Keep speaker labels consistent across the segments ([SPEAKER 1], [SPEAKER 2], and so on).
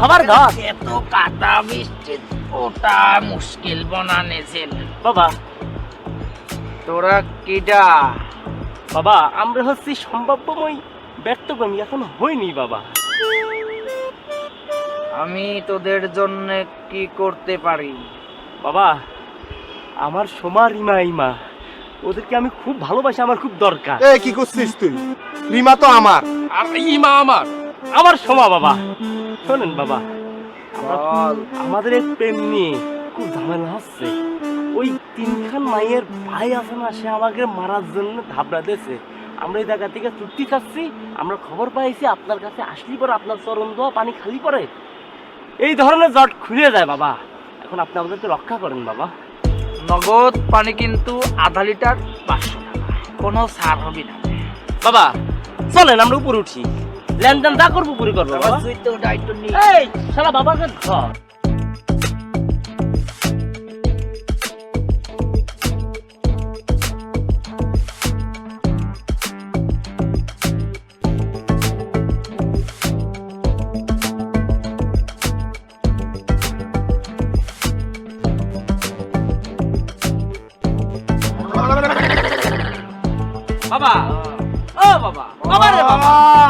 [SPEAKER 1] খাবার ঘর।
[SPEAKER 2] এত কাদা বৃষ্টি ওটা মুশকিল
[SPEAKER 1] বাবা।
[SPEAKER 2] তোরা কিডা
[SPEAKER 1] বাবা আমরা হচ্ছি সম্ভাব্যময় এখন হয়নি বাবা।
[SPEAKER 2] আমি তোদের জন্য কি করতে পারি?
[SPEAKER 1] বাবা আমার সোমা রিমা ইমা ওদেরকে আমি খুব ভালোবাসি আমার খুব দরকার।
[SPEAKER 3] এ কি করছিস তুই? রিমা তো আমার।
[SPEAKER 1] আর ইমা আমার। আমার সোমা বাবা। শোনেন বাবা। আমাদের এই প্রেম নিয়ে খুব ঝামেলা হচ্ছে। ওই তিনখান মাইয়ের ভাই আছে না সে আমাকে মারার জন্য ধাবড়া দিয়েছে। আমরা এই জায়গা থেকে চুক্তি খাচ্ছি আমরা খবর পাইছি আপনার কাছে আসলি পরে আপনার চরণ দেওয়া পানি খালি পরে। এই ধরনের জট খুলে যায় বাবা। এখন আপনি আমাদেরকে রক্ষা করেন বাবা।
[SPEAKER 2] নগদ পানি কিন্তু আধা লিটার পাঁচশো টাকা। কোনো সার হবে না।
[SPEAKER 1] বাবা চলেন আমরা উপরে উঠি। লেনদেন যা করব উপরে করব এই সারা বাবাকে ধর। বাবা। ও বাবা। বাবা রে বাবা।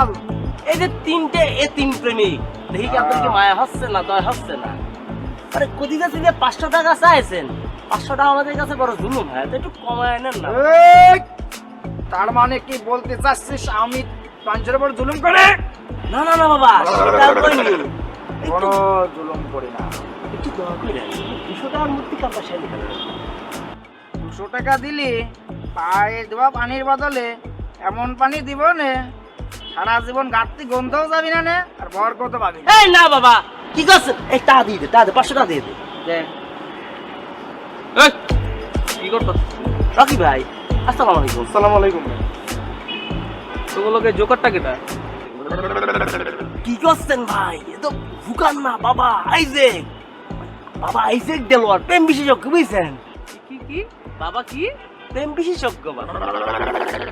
[SPEAKER 1] এই যে তিনটে এ তিন প্রেমিক দেখি কি আপনার কি মায়া হচ্ছে না দয়া হচ্ছে না? আরে কোথি কাছে যে পাঁচশো টাকা চাইছেন পাঁচশো টাকা আমাদের কাছে বড় জুলুম হ্যাঁ তো একটু কমায় নেন না।
[SPEAKER 2] তার মানে কি বলতে চাচ্ছিস আমি পাঞ্চের উপর জুলুম করে?
[SPEAKER 1] না না না বাবা সেটা কইনি।
[SPEAKER 2] কোনো জুলুম করি না।
[SPEAKER 1] একটু দয়া করে দুশো টাকার মধ্যে কাপা করে
[SPEAKER 2] দুশো টাকা দিলি পায়ে দেওয়া পানির বদলে এমন পানি দিব নে সারা জীবন গাত্তি গন্ধও যাবি না নে আর ভর কত পাবি না।
[SPEAKER 1] এই না বাবা কি করছেন এই টাকা দিয়ে দে টাকা দে পাঁচশো টাকা দিয়ে দে।
[SPEAKER 4] কি করতো
[SPEAKER 1] রকি ভাই আসসালামু আলাইকুম।
[SPEAKER 3] আসসালামু আলাইকুম
[SPEAKER 4] তোগুলোকে জোকারটা কেটা?
[SPEAKER 1] কি করছেন ভাই? এ তো ভুকান না বাবা আইজেক। বাবা আইজেক দেলোয়ার প্রেম বিশেষজ্ঞ বুঝছেন?
[SPEAKER 4] কি কি? বাবা কি?
[SPEAKER 1] প্রেম বিশেষজ্ঞ বাবা।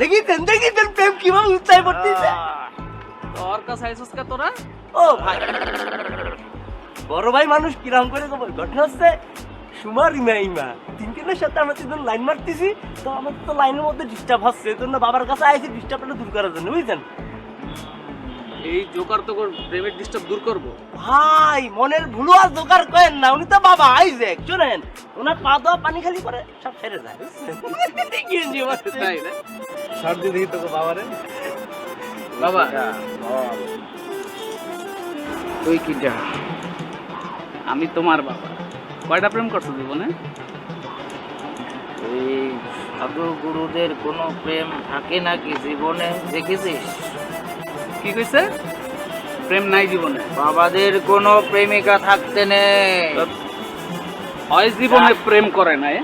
[SPEAKER 1] দেখিতেন দেখিতেন প্রেম কীভাবে উৎসাহ পড়তেছে
[SPEAKER 4] তোর কাছে আইসস কা তোরা?
[SPEAKER 1] ও ভাই বড় ভাই মানুষ কিরাম করে খবর ঘটনা হচ্ছে সুমা রিমা ইমা তিনজনের সাথে আমরা তিনজন লাইন মারতেছি তো আমার তো লাইনের মধ্যে ডিস্টার্ব হচ্ছে এই জন্য বাবার কাছে আইসি ডিস্টার্বটা দূর করার জন্য বুঝছেন?
[SPEAKER 4] এই জোকার তোর প্রেমের ডিস্টার্ব দূর করব।
[SPEAKER 1] ভাই মনের ভুলো আর দোকার করেন না উনি তো বাবা আইজেক শোনেন ওনার পা দেওয়া পানি খালি করে সব ফেরে যায়।
[SPEAKER 4] তাই না?
[SPEAKER 1] সর্দি দেখি তোকে বাবারে
[SPEAKER 4] বাবা।
[SPEAKER 2] তুই কি যা।
[SPEAKER 4] আমি তোমার বাবা। কয়টা প্রেম করছ জীবনে?
[SPEAKER 2] এই সাধু গুরুদের কোনো প্রেম থাকে নাকি জীবনে? দেখেছিস?
[SPEAKER 4] কি কইছে? প্রেম নাই জীবনে।
[SPEAKER 2] বাবাদের কোনো প্রেমিকা থাকতে নেই।
[SPEAKER 4] হয় জীবনে প্রেম করে নাই?